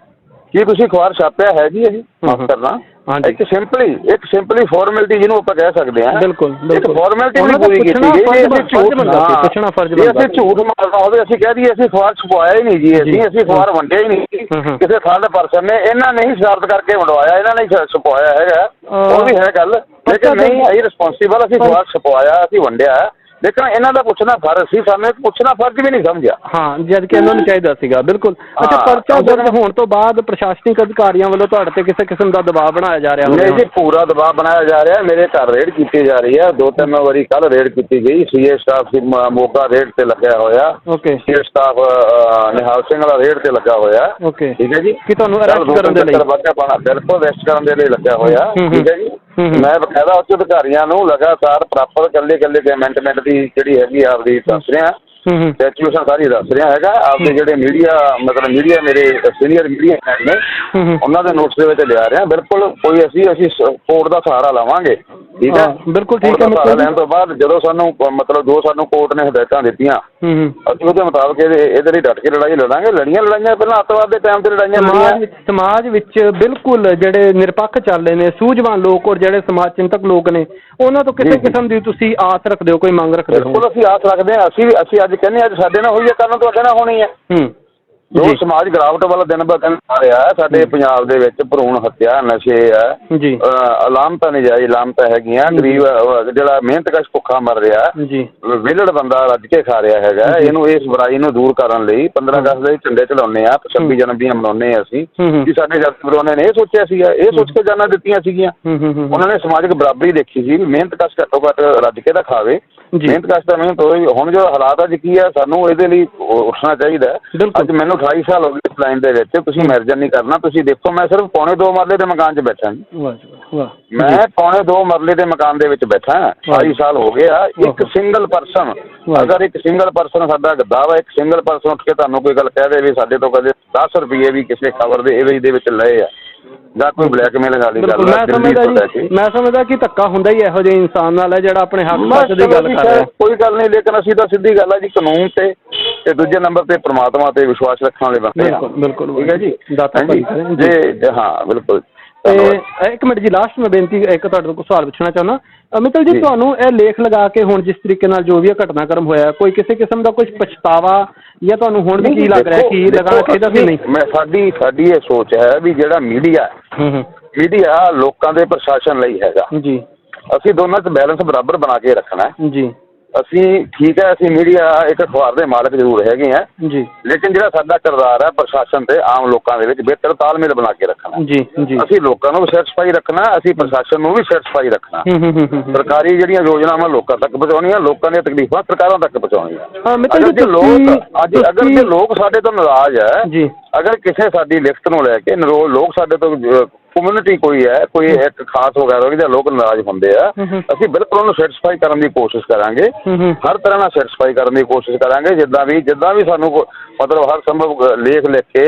ਕੀ ਤੁਸੀਂ ਅਖਬਾਰ ਛਾਪਿਆ ਹੈ ਜੀ ਇਹ? ਮਾਫ। ਕਰਨਾ। ਹਾਂਜੀ। ਇੱਕ ਸਿੰਪਲੀ ਇੱਕ ਸਿੰਪਲੀ ਫਾਰਮੈਲਿਟੀ ਜਿਹਨੂੰ ਆਪਾਂ ਕਹਿ ਸਕਦੇ ਹਾਂ। ਬਿਲਕੁਲ, ਇੱਕ ਬਿਲਕੁਲ। ਫਾਰਮੈਲਿਟੀ ਉਹਨਾਂ ਨਹੀਂ ਦਾ ਪੂਰੀ ਕੀਤੀ ਪੁੱਛਣਾ ਗਈ ਫਰਜ਼ ਜੇ ਅਸੀਂ ਬਣ- ਝੂਠ ਫਰਜ਼ ਬਣਦਾ ਸੀ, ਹਾਂ, ਪੁੱਛਣਾ ਫਰਜ਼ ਜੇ ਬਣਦਾ ਅਸੀਂ ਸੀ। ਝੂਠ ਮਾਰਨਾ ਹੋਵੇ ਅਸੀਂ ਕਹਿ ਦਈਏ ਅਸੀਂ ਅਖਬਾਰ ਛਪਵਾਇਆ ਹੀ ਨਹੀਂ ਜੀ ਅਸੀਂ ਜੀ। ਅਸੀਂ ਅਖਬਾਰ ਵੰਡਿਆ ਹੀ ਨਹੀਂ ਜੀ। ਕਿਸੇ ਥਰਡ ਪਰਸਨ ਨੇ ਇਹਨਾਂ ਨੇ ਹੀ ਕਰਕੇ ਵੰਡਵਾਇਆ ਇਹਨਾਂ ਨੇ ਹੀ ਛਪਵਾਇਆ ਹੈਗਾ। ਉਹ ਵੀ ਹੈ ਗੱਲ। ਲੇਕਿਨ ਨਹੀਂ ਅਸੀਂ ਰਿਸਪੌਂਸੀਬਲ ਅਸੀਂ ਅਖਬਾਰ ਛਪਵਾਇਆ ਅਸੀਂ ਵੰਡਿਆ। ਲੇਕਿਨ ਇਹਨਾਂ ਦਾ ਪੁੱਛਣਾ ਫਰਜ਼ ਸੀ ਸਾਨੂੰ ਇੱਕ ਪੁੱਛਣਾ ਫਰਜ਼ ਵੀ ਨਹੀਂ ਸਮਝਿਆ। ਹਾਂ ਜਦ ਕਿ ਇਹਨਾਂ ਨੂੰ ਚਾਹੀਦਾ ਸੀਗਾ ਬਿਲਕੁਲ। ਅੱਛਾ ਹਾਂ, ਪਰਚਾ ਉਹਦੇ ਦਰਜ ਹੋਣ ਤੋਂ ਬਾਅਦ ਪ੍ਰਸ਼ਾਸਨਿਕ ਅਧਿਕਾਰੀਆਂ ਵੱਲੋਂ ਤੁਹਾਡੇ ਤੇ ਕਿਸੇ ਕਿਸਮ ਦਾ ਦਬਾਅ ਬਣਾਇਆ ਜਾ ਰਿਹਾ ਨਹੀਂ ਜੀ ਪੂਰਾ ਦਬਾਅ ਬਣਾਇਆ ਜਾ ਰਿਹਾ। ਹੈ। ਮੇਰੇ ਘਰ ਰੇਡ ਕੀਤੀ ਜਾ ਰਹੀ ਹੈ ਦੋ ਤਿੰਨ ਵਾਰੀ ਕੱਲ ਰੇਡ ਕੀਤੀ ਗਈ। ਸੀਏ ਸਟਾਫ ਸੀ ਮ- ਮੋਗਾ ਰੇਡ ਤੇ ਲੱਗਿਆ ਹੋਇਆ। Okay. C A staff Nihal Singh Wala raid ਤੇ ਲੱਗਾ ਹੋਇਆ। ਓਕੇ। ਠੀਕ ਹੈ ਜੀ? ਕੀ ਤੁਹਾਨੂੰ arrest ਦੋ ਕਰਨ ਦੇ ਲਈ? ਬਿਲਕੁਲ ਅਰੈਸਟ ਕਰਨ ਦੇ ਲਈ ਲੱਗਿਆ ਹੋਇਆ। ਹੂੰ, ਹੂੰ। ਠੀਕ ਹੈ ਜੀ। ਮੈਂ ਬਕਾਇਦਾ ਉੱਚ ਅਧਿਕਾਰੀਆਂ ਨੂੰ ਲਗਾਤਾਰ ਪ੍ਰਾਪਰ ਕੱਲੇ ਕੱਲੇ ਅਮੈਂਡਮੈਂਟ ਦੀ ਜਿਹੜੀ ਹੈਗੀ ਆਪਦੀ ਦੱਸ ਰਿਹਾ। ਸਿਚੁਏਸ਼ਨ ਸਾਰੀ ਦੱਸ ਰਿਹਾ ਹੈਗਾ। ਆਪਦੇ ਜਿਹੜੇ ਮੀਡੀਆ ਮਤਲਬ ਮੀਡੀਆ ਮੇਰੇ ਸੀਨੀਅਰ ਮੀਡੀਆ ਨੇ ਹੂੰ ਹੂੰ। ਉਹਨਾਂ ਦੇ ਨੋਟਸ ਦੇ ਵਿੱਚ ਲਿਆ ਰਹੇ। ਬਿਲਕੁਲ ਕੋਈ ਅਸੀਂ ਅਸੀਂ ਕੋਰਟ ਦਾ ਸਹਾਰਾ ਲਵਾਂਗੇ। ਠੀਕ ਹੈ? ਬਿਲਕੁਲ ਠੀਕ ਹੈ, ਲੈਣ ਤੋਂ ਬਾਅਦ ਜਦੋਂ ਸਾਨੂੰ ਮਤਲਬ ਜੋ ਸਾਨੂੰ ਕੋਰਟ ਨੇ ਹਦਾਇਤਾਂ ਦਿੱਤੀਆਂ ਹੂੰ ਹੂੰ। ਅਸੀਂ ਉਹਦੇ ਮੁਤਾਬਕ ਇਹਦੇ ਇਹਦੇ ਲਈ ਡਟ ਕੇ ਲੜਾਈ ਲੜਾਂਗੇ ਲੜੀਆਂ ਲੜਾਈਆਂ ਪਹਿਲਾਂ ਅੱਤਵਾਦ ਦੇ ਟਾਈਮ ਤੇ ਲੜਾਈਆਂ ਸਮਾਜ ਲੜੀਆਂ। ਵਿੱਚ ਸਮਾਜ ਵਿੱਚ ਬਿਲਕੁਲ ਜਿਹੜੇ ਨਿਰਪੱਖ ਚੱਲ ਰਹੇ ਨੇ ਸੂਝਵਾਨ ਲੋਕ ਔਰ ਜਿਹੜੇ ਸਮਾਜ ਚਿੰਤਕ ਲੋਕ ਨੇ ਉਹਨਾਂ ਤੋਂ ਕਿਸੇ ਜੀ, ਜੀ। ਕਿਸਮ ਦੀ ਤੁਸੀਂ ਆਸ ਰੱਖਦੇ ਹੋ ਕੋਈ ਮੰਗ ਰੱਖਦੇ ਹੋ? ਬਿਲਕੁਲ ਅਸੀਂ ਆਸ ਰੱਖਦੇ ਹਾਂ। ਅਸੀਂ ਵੀ ਅਸੀਂ ਅੱਜ ਕਹਿੰਦੇ ਹਾਂ ਅੱਜ ਸਾਡੇ ਨਾਲ ਹੋਈ ਹੈ ਕੱਲ੍ਹ ਨੂੰ ਤੁਹਾਡੇ ਨਾਲ ਹੋਣੀ ਹੈ। ਹੂੰ। ਜੋ। ਸਮਾਜ ਗਿਰਾਵਟ ਵਾਲਾ ਦਿਨ ਬ ਦਿਨ ਆ ਰਿਹਾ ਹੈ। ਸਾਡੇ ਪੰਜਾਬ ਦੇ ਵਿੱਚ ਭਰੂਣ ਹੱਤਿਆ ਨਸ਼ੇ ਹੈ। ਜੀ। ਅਲਾਮਤਾਂ ਨਹੀਂ ਜਾਈ ਅਲਾਮਤਾਂ ਹੈਗੀਆਂ। ਗਰੀਬ ਅ, ਜਿਹੜਾ ਮਿਹਨਤਕਸ਼ ਭੁੱਖਾ ਮਰ ਰਿਹਾ ਜੀ। ਵਿਲੜ ਬੰਦਾ ਰੱਜ ਕੇ ਖਾ ਰਿਹਾ ਹੈਗਾ। ਇਹਨੂੰ ਇਸ ਬੁਰਾਈ ਨੂੰ ਦੂਰ ਕਰਨ ਲਈ 15 ਅਗਸਤ ਦੇ ਝੰਡੇ ਚਲਾਉਂਦੇ ਆ 26 ਜਨਮ ਦੀਆਂ ਮਨਾਉਂਦੇ ਆ ਅਸੀਂ। ਹੂੰ ਹੂੰ। ਕਿ ਸਾਡੇ ਜੱਟ ਵਿਰੋਧੀਆਂ ਨੇ ਇਹ ਸੋਚਿਆ ਸੀਗਾ ਇਹ ਸੋਚ ਕੇ ਜਾਨਾਂ ਦਿੱਤੀਆਂ ਸੀਗੀਆਂ। ਹੂੰ ਹੂੰ ਹੂੰ। ਉਹਨਾਂ ਨੇ ਸਮਾਜਿਕ ਬਰਾਬਰੀ ਦੇਖੀ ਸੀ। ਵੀ ਮਿਹਨਤ ਕਸ਼ ਘੱਟੋ ਘੱਟ ਰੱਜ ਕੇ ਤਾਂ ਖਾਵੇ। ਜੀ। ਮਿਹਨਤ ਕਸ਼ ਤਾਂ ਮਿਹਨਤ ਹੋਈ ਹੁਣ ਜੋ ਹਾਲਾਤ ਅੱਜ ਕੀ ਹੈ ਸਾਨੂੰ ਇਹਦੇ ਲਈ ਉ- ਉੱਠਣਾ ਚਾਹੀਦਾ ਹੈ। ਬਿਲਕੁਲ। ਅੱਜ ਮੈਨੂੰ 28 ਸਾਲ ਹੋ ਗਏ ਇਸ ਲਾਈਨ ਦੇ ਵਿੱਚ ਤੁਸੀਂ ਮੈਰਜਨ ਨਹੀਂ ਕਰਨਾ ਤੁਸੀਂ ਦੇਖੋ ਮੈਂ ਸਿਰਫ ਪੌਣੇ ਦੋ ਮਰਲੇ ਦੇ ਮਕਾਨ 'ਚ ਬੈਠਾ ਜੀ ਵਾਹ ਜੀ ਵਾਹ, ਵਾਹ ਮੈਂ ਪੌਣੇ ਦੋ ਮਰਲੇ ਦੇ ਮਕਾਨ ਦੇ ਵਿੱਚ ਬੈਠਾ ਹਾਂ 28 ਸਾਲ ਹੋ ਗਏ ਆ ਇੱਕ। Single person. ਅਗਰ ਇੱਕ ਸਿੰਗਲ ਪਰਸਨ ਸਾਡਾ ਦਾਵਾ ਇੱਕ ਸਿੰਗਲ ਪਰਸਨ ਉੱਠ ਕੇ ਤੁਹਾਨੂੰ ਕੋਈ ਗੱਲ ਕਹਿ ਦੇ ਵੀ ਸਾਡੇ ਤੋਂ ਕਦੇ 10 ਰੁਪਏ ਵੀ ਕਿਸੇ ਖਬਰ ਦੇ ਇਹਦੇ ਦੇ ਵਿੱਚ ਲਏ ਆ ਜਾਂ ਕੋਈ ਬਲੈਕਮੇਲ ਵਾਲੀ ਗੱਲ ਬਿਲਕੁਲ ਆ, ਮੈਂ ਸਮਝਦਾ ਤੋਂ ਲੈ ਜੀ ਕੇ। ਮੈਂ ਸਮਝਦਾ ਕਿ ਧੱਕਾ ਹੁੰਦਾ ਹੀ ਇਹੋ ਜਿਹੇ ਇਨਸਾਨ ਨਾਲ ਹੈ ਜਿਹੜਾ ਆਪਣੇ ਹੱਕ ਮੈਂ ਪੱਖ ਦੀ ਗੱਲ ਕਰ ਰਿਹਾ ਕੋਈ ਗੱਲ ਨਹੀਂ ਲੇਕਿਨ ਅਸੀਂ ਤਾਂ ਸਿੱਧੀ ਗੱਲ ਆ ਜੀ ਕਾਨੂੰਨ ਤੇ ਤੇ ਦੂਜੇ ਨੰਬਰ ਤੇ ਪ੍ਰਮਾਤਮਾ ਤੇ ਵਿਸ਼ਵਾਸ ਰੱਖਣ ਵਾਲੇ ਬੰਦੇ ਆ। ਬਿਲਕੁਲ ਬਿਲਕੁਲ ਠੀਕ ਹੈ ਜੀ? ਦਾਤਾ ਹਾਂਜੀ। ਭਾਈ ਕਰੇ ਜੀ ਜੇ ਜੇ- ਹਾਂ ਬਿਲਕੁਲ। ਤੇ ਧੰਨਵਾਦ। ਇੱਕ ਮਿੰਟ ਜੀ ਲਾਸਟ ਮੈਂ ਬੇਨਤੀ ਇੱਕ ਤੁਹਾਡੇ ਤੋਂ ਸਵਾਲ ਪੁੱਛਣਾ ਚਾਹੁੰਦਾ। ਅਮਿਤਲ ਜੀ ਜੀ। ਤੁਹਾਨੂੰ ਇਹ ਲੇਖ ਲਗਾ ਕੇ ਹੁਣ ਜਿਸ ਤਰੀਕੇ ਨਾਲ ਜੋ ਵੀ ਇਹ ਘਟਨਾਕ੍ਰਮ ਹੋਇਆ ਕੋਈ ਕਿਸੇ ਕਿਸਮ ਦਾ ਕੁਝ ਪਛਤਾਵਾ ਜਾਂ ਤੁਹਾਨੂੰ ਹੁਣ ਵੀ ਕੀ ਲੱਗ ਰਿਹਾ ਦੇਖੋ- ਕਿ ਲਗਾਉਣਾ ਦੇਖੋ ਚਾਹੀਦਾ ਕਿ ਨਹੀਂ? ਮੈਂ ਸਾਡੀ ਸਾਡੀ ਇਹ ਸੋਚ ਹੈ ਵੀ ਜਿਹੜਾ ਮੀਡੀਆ ਹੂੰ ਹੂੰ ਮੀਡੀਆ ਲੋਕਾਂ ਦੇ ਪ੍ਰਸ਼ਾਸਨ ਲਈ ਹੈਗਾ। ਜੀ। ਅਸੀਂ ਦੋਨਾਂ 'ਚ ਬੈਲੈਂਸ ਬਰਾਬਰ ਬਣਾ ਕੇ ਰੱਖਣਾ ਹੈ। ਜੀ। ਅਸੀਂ ਠੀਕ ਹੈ ਅਸੀਂ ਮੀਡੀਆ ਇੱਕ ਅਖਬਾਰ ਦੇ ਮਾਲਕ ਜ਼ਰੂਰ ਹੈਗੇ ਆ ਜੀ। ਲੇਕਿਨ ਜਿਹੜਾ ਸਾਡਾ ਕਿਰਦਾਰ ਹੈ ਪ੍ਰਸ਼ਾਸਨ ਤੇ ਆਮ ਲੋਕਾਂ ਦੇ ਵਿੱਚ ਬਿਹਤਰ ਤਾਲਮੇਲ ਬਣਾ ਕੇ ਰੱਖਣਾ। ਜੀ ਜੀ। ਅਸੀਂ ਲੋਕਾਂ ਨੂੰ ਸੈਟੀਸਫਾਈ ਰੱਖਣਾ ਅਸੀਂ ਪ੍ਰਸ਼ਾਸਨ ਨੂੰ ਵੀ ਰੱਖਣਾ। ਹੂੰ, ਹੂੰ ਹੂੰ ਸਰਕਾਰੀ ਜਿਹੜੀਆਂ ਯੋਜਨਾਵਾਂ ਲੋਕਾਂ ਤੱਕ ਪਹੁੰਚਾਉਣੀਆਂ ਲੋਕਾਂ ਦੀਆਂ ਤਕਲੀਫਾਂ ਸਰਕਾਰਾਂ ਤੱਕ ਪਹੁੰਚਾਉਣੀਆਂ। ਅਗਰ ਜੀ ਲੋਕ ਅੱਜ ਅਗਰ ਜੇ ਲੋਕ ਸਾਡੇ ਤੋਂ ਨਾਰਾਜ਼ ਹੈ ਜੀ। ਅਗਰ ਕਿਸੇ ਸਾਡੀ ਲਿਖਤ ਨੂੰ ਲੈ ਕੇ ਨਰੋ ਲੋਕ ਸਾਡੇ ਤੋਂ ਕਮਿਊਨਿਟੀ ਕੋਈ ਹੈ ਕੋਈ ਇੱਕ ਖਾਸ ਵਗੈਰਾ ਜਿਹਦੇ ਲੋਕ ਨਾਰਾਜ਼ ਹੁੰਦੇ ਆ। ਅਸੀਂ ਬਿਲਕੁਲ ਉਹਨੂੰ ਸੈਟੀਸਫਾਈ ਕਰਨ ਦੀ ਕੋਸ਼ਿਸ਼ ਕਰਾਂਗੇ। ਹਰ ਤਰ੍ਹਾਂ ਨਾਲ ਸੈਟੀਸਫਾਈ ਕਰਨ ਦੀ ਕੋਸ਼ਿਸ਼ ਕਰਾਂਗੇ ਜਿੱਦਾਂ ਵੀ ਜਿੱਦਾਂ ਵੀ ਸਾਨੂੰ ਕੋ- ਮਤਲਬ ਹਰ ਸੰਭਵ ਗ- ਲੇਖ ਲਿਖ ਕੇ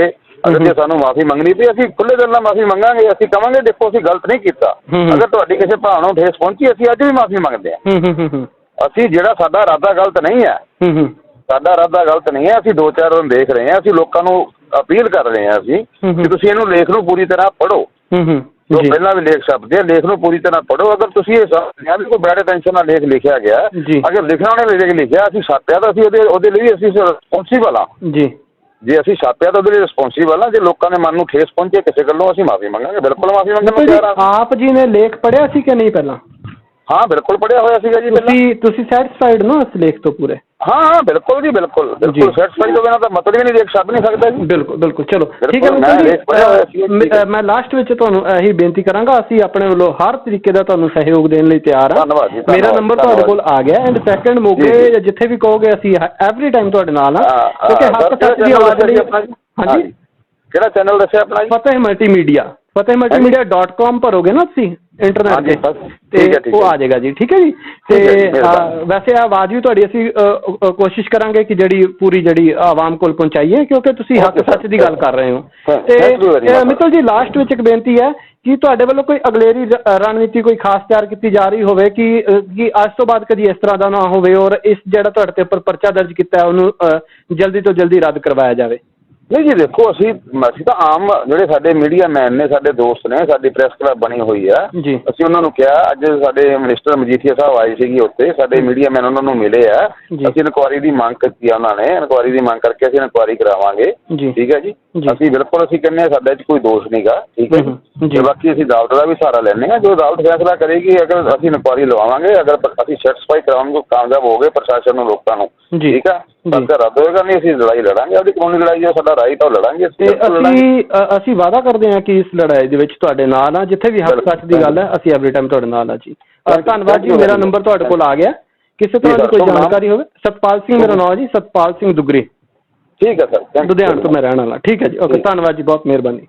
ਅਗਰ ਜੇ ਸਾਨੂੰ ਮਾਫੀ ਮੰਗਣੀ ਪਈ ਅਸੀਂ ਖੁੱਲੇ ਦਿਲ ਨਾਲ ਮਾਫੀ ਮੰਗਾਂਗੇ ਅਸੀਂ ਕਵਾਂਗੇ ਦੇਖੋ ਅਸੀਂ ਗਲਤ ਨਹੀਂ ਕੀਤਾ। ਅਗਰ ਤੁਹਾਡੀ ਕਿਸੇ ਭਾਵਨਾ ਨੂੰ ਠੇਸ ਪਹੁੰਚੀ ਅਸੀਂ ਅੱਜ ਵੀ ਮਾਫੀ ਮੰਗਦੇ ਹਾਂ। ਹੂੰ ਹੂੰ ਹੂੰ ਹੂੰ। ਅਸੀਂ ਜਿਹੜਾ ਸਾਡਾ ਇਰਾਦਾ ਗਲਤ ਨਹੀਂ ਹੈ ਹੂੰ ਹੂੰ। ਸਾਡਾ ਇਰਾਦਾ ਗਲਤ ਨਹੀਂ ਹੈ ਅਸੀਂ ਦੋ ਚਾਰ ਦਿਨ ਦੇਖ ਰਹੇ ਹਾਂ ਅਸੀਂ ਲੋਕਾਂ ਨੂੰ ਅਪੀਲ ਕਰ ਰਹੇ ਹਾਂ ਅਸੀਂ। ਕਿ ਤੁਸੀਂ ਇਹਨੂੰ ਲੇਖ ਨੂੰ ਪੂਰੀ ਤਰ੍ਹਾਂ ਪੜ੍ਹੋ। ਹੂੰ ਹੂੰ ਜੋ ਜੀ। ਪਹਿਲਾਂ ਵੀ ਲੇਖ ਛਪਦੇ ਆ ਲੇਖ ਨੂੰ ਪੂਰੀ ਤਰ੍ਹਾਂ ਪੜ੍ਹੋ। ਅਗਰ ਤੁਸੀਂ ਇਹ ਸਮਝਦੇ ਆ ਵੀ ਕੋਈ ਬੈਡ ਟੈਨਸ਼ਨ ਨਾਲ ਲੇਖ ਲਿਖਿਆ ਗਿਆ ਜੀ। ਅਗਰ ਲਿਖਣਾ ਉਹਨੇ ਲੇਖ ਲਿਖਿਆ ਅਸੀਂ ਛਾਪਿਆ ਤਾਂ ਅਸੀਂ ਉਹਦੇ ਉਹਦੇ ਲਈ ਅਸੀਂ ਰਿਸਪੌਂਸੀਬਲ ਆ ਜੀ। ਜੇ ਅਸੀਂ ਛਾਪਿਆ ਤਾਂ ਉਹਦੇ ਲਈ ਰਿਸਪੌਂਸੀਬਲ ਆ ਜੇ ਲੋਕਾਂ ਦੇ ਮਨ ਨੂੰ ਠੇਸ ਪਹੁੰਚੇ ਕਿਸੇ ਗੱਲੋਂ ਅਸੀਂ ਮਾਫੀ ਮੰਗਾਂਗੇ। ਬਿਲਕੁਲ ਮਾਫੀ ਮੰਗਣ ਨੂੰ ਬਿਲਕੁਲ ਜੀ ਤਿਆਰ ਆ ਆਪ ਜੀ ਨੇ ਲੇਖ ਪੜਿਆ ਸੀ ਕਿ ਨਹੀਂ ਪਹਿਲਾਂ? ਹਾਂ ਬਿਲਕੁਲ ਪੜਿਆ ਹੋਇਆ ਸੀਗਾ ਜੀ ਪਹਿਲਾਂ। ਤੁਸੀਂ ਤੁਸੀਂ ਸੈਟੀਸਫਾਈਡ ਨਾ ਇਸ ਲੇਖ ਤੋਂ ਪੂਰੇ? ਹਾਂ ਹਾਂ ਬਿਲਕੁਲ ਜੀ ਬਿਲਕੁਲ ਬਿਲਕੁਲ ਸੈਟੀਸਫਾਈ ਤੋਂ ਬਿਨਾਂ ਤਾਂ ਮਤਲਬ ਹੀ ਨਹੀਂ ਦੇਖ ਛੱਡ ਨਹੀਂ ਸਕਦਾ ਜੀ। ਬਿਲਕੁਲ ਬਿਲਕੁਲ ਚਲੋ। ਠੀਕ ਹੈ ਮੈਂ ਮਿੱਤਲ ਜੀ। ਅ, ਮੈਂ ਲਾਸਟ ਵਿੱਚ ਤੁਹਾਨੂੰ ਇਹੀ ਬੇਨਤੀ ਕਰਾਂਗਾ ਅਸੀਂ ਆਪਣੇ ਵੱਲੋਂ ਹਰ ਤਰੀਕੇ ਦਾ ਤੁਹਾਨੂੰ ਸਹਿਯੋਗ ਦੇਣ ਲਈ ਤਿਆਰ ਹਾਂ। ਧੰਨਵਾਦ ਜੀ, ਮੇਰਾ ਨੰਬਰ ਤੁਹਾਡੇ ਕੋਲ। ਆ ਗਿਆ ਐਂਡ ਸੈਕੰਡ ਮੋਗੇ ਜੀ, ਜੀ। ਜਾਂ ਜਿੱਥੇ ਵੀ ਕਹੋਗੇ ਅਸੀਂ ਐਵਰੀ ਟਾਈਮ ਤੁਹਾਡੇ ਨਾਲ ਹਾਂ ਹਾਂ, ਕਿਉਂਕਿ ਹੱਕ ਸਰ, ਸੱਚ ਦੀ ਆਵਾਜ਼ channel ਲਈ ਆਪਣਾ ਜੀ? ਹਾਂਜੀ। ਕਿਹੜਾ ਚੈਨਲ ਦੱਸਿਆ ਆਪਣਾ ਜੀ? ਫਤਿਹ ਮਲਟੀਮੀਡੀਆ ਫਤਿਹਮultimedia.com ਭਰੋਗੇ ਨਾ ਤੁਸੀਂ? ਇੰਟਰਨੈਟ ਹਾਂਜੀ, ਤੇ ਬਸ, ਠੀਕ ਹੈ, ਤੇ ਠੀਕ ਉਹ ਹੈ। ਆ ਜਾਏਗਾ ਜੀ ਠੀਕ ਹੈ ਜੀ ਤੇ ਹੈ ਜੀ, ਅ, ਮਿਹਰਬਾਨੀ। ਵੈਸੇ ਆਵਾਜ਼ ਵੀ ਤੁਹਾਡੀ ਅਸੀਂ ਅ, ਅ, ਕੋਸ਼ਿਸ਼ ਕਰਾਂਗੇ ਕਿ ਜਿਹੜੀ ਪੂਰੀ ਜਿਹੜੀ ਆਵਾਮ ਕੋਲ ਪਹੁੰਚਾਈਏ ਕਿਉਂਕਿ ਤੁਸੀਂ ਹੱਕ Okay. ਸੱਚ ਦੀ ਗੱਲ ਕਰ ਰਹੇ ਹੋ ਤੇ thank you very much, ਅ, ਮਿੱਤਲ ਜੀ ਲਾਸਟ ਵਿੱਚ ਇੱਕ ਬੇਨਤੀ ਹੈ ਕਿ ਤੁਹਾਡੇ ਵੱਲੋਂ ਕੋਈ ਅਗਲੇਰੀ ਰ- ਰਣਨੀਤੀ ਕੋਈ ਖਾਸ ਤਿਆਰ ਕੀਤੀ ਜਾ ਰਹੀ ਹੋਵੇ ਕਿ ਅ, ਕਿ ਅੱਜ ਤੋਂ ਬਾਅਦ ਕਦੀ ਇਸ ਤਰ੍ਹਾਂ ਦਾ ਨਾ ਹੋਵੇ ਔਰ ਇਸ ਜਿਹੜਾ ਤੁਹਾਡੇ ਤੇ ਉੱਪਰ ਪਰਚਾ ਦਰਜ ਕੀਤਾ ਹੈ ਉਹਨੂੰ ਅ, ਜਲਦੀ ਤੋਂ ਜਲਦੀ ਰੱਦ ਕਰਵਾਇਆ ਜਾਵੇ ਨਹੀਂ ਜੀ ਦੇਖੋ ਅਸੀਂ ਅਸੀਂ ਤਾਂ ਆਮ ਜਿਹੜੇ ਸਾਡੇ ਮੀਡੀਆ ਮੈਨ ਨੇ ਸਾਡੇ ਦੋਸਤ ਨੇ ਸਾਡੀ ਪ੍ਰੈਸ ਕਲੱਬ ਬਣੀ ਹੋਈ ਆ। ਜੀ। ਅਸੀਂ ਉਹਨਾਂ ਨੂੰ ਕਿਹਾ ਅੱਜ ਸਾਡੇ ਮਿਨਿਸਟਰ ਮਜੀਠੀਆ ਸਾਹਿਬ ਆਏ ਸੀਗੇ ਉੱਥੇ ਸਾਡੇ ਮੀਡੀਆ ਮੈਨ ਉਹਨਾਂ ਨੂੰ ਮਿਲੇ ਆ। ਜੀ। ਅਸੀਂ ਇਨਕੁਆਰੀ ਦੀ ਮੰਗ ਕੀਤੀ ਆ ਉਹਨਾਂ ਨੇ ਇਨਕੁਆਰੀ ਦੀ ਮੰਗ ਕਰਕੇ ਅਸੀਂ ਇਨਕੁਆਰੀ ਕਰਾਵਾਂਗੇ। ਜੀ। ਠੀਕ ਹੈ ਜੀ? ਜੀ। ਅਸੀਂ ਬਿਲਕੁਲ ਅਸੀਂ ਕਹਿੰਦੇ ਹਾਂ ਸਾਡੇ 'ਚ ਕੋਈ ਦੋਸ਼ ਨਹੀਂਗਾ ਠੀਕ ਹੈ ਜੀ। ਤੇ ਬਾਕੀ ਅਸੀਂ ਅਦਾਲਤ ਦਾ ਵੀ ਸਹਾਰਾ ਲੈਂਦੇ ਹਾਂ। ਜੋ ਅਦਾਲਤ ਫੈਸਲਾ ਕਰੇਗੀ ਅਗਰ ਅਸੀਂ ਇਨਕੁਆਰੀ ਲਵਾਵਾਂਗੇ ਅਗਰ ਪ- ਅਸੀਂ ਸੈਟੀਸਫਾਈ ਕਰਾਉਣ ਕਾਮਯਾਬ ਹੋ ਗਏ ਪ੍ਰਸ਼ਾਸਨ ਨੂੰ ਲੋਕਾਂ ਨੂੰ ਜੀ। ਠੀਕ ਆ? ਜੀ। ਤਾਂ ਰੱਦ ਹੋਏਗਾ ਨਹੀਂ ਅਸੀਂ ਲੜਾਈ ਲੜਾਂਗੇ। ਆਪਣੀ ਕਾਨੂੰਨੀ ਲੜਾਈ ਜੋ ਸਾਡਾ ਰਾਈਟ ਆ ਉਹ ਲੜਾਂਗੇ। ਤੇ ਬਿਲਕੁਲ ਲੜਾਂਗੇ। ਅਸੀਂ ਅ, ਅਸੀਂ ਵਾਅਦਾ ਕਰਦੇ ਹਾਂ ਕਿ ਇਸ ਲੜਾਈ ਦੇ ਵਿੱਚ ਤੁਹਾਡੇ ਨਾਲ ਆ। ਜਿੱਥੇ ਵੀ ਹੱਕ ਸੱਚ ਦੀ ਗੱਲ ਹੈ ਅਸੀਂ ਐਵਰੀ ਟਾਈਮ ਤੁਹਾਡੇ ਨਾਲ ਆ ਜੀ। ਅ, Thank you, ਧੰਨਵਾਦ ਜੀ। you ਮੇਰਾ very ਨੰਬਰ. ਤੁਹਾਡੇ ਕੋਲ ਆ ਗਿਆ। ਕਿਸੇ ਤਰ੍ਹਾਂ ਦੀ ਕੋਈ ਤੁਹਾਡਾ ਨਾਮ? ਜਾਣਕਾਰੀ ਹੋਵੇ ਸਤਪਾਲ ਸਿੰਘ ਮੇਰਾ ਨਾਮ ਜੀ ਸਤਪਾਲ ਸਿੰਘ ਦੁਗਰੀ। ਠੀਕ ਹੈ ਸਰ। ਲੁਧਿਆਣਾ ਤੋਂ ਮੈਂ ਰਹਿਣ ਵਾਲਾ। ਠੀਕ ਹੈ ਜੀ। ਓਕੇ। ਧੰਨਵਾਦ ਜੀ। ਬਹੁਤ ਮਿਹਰਬਾਨੀ।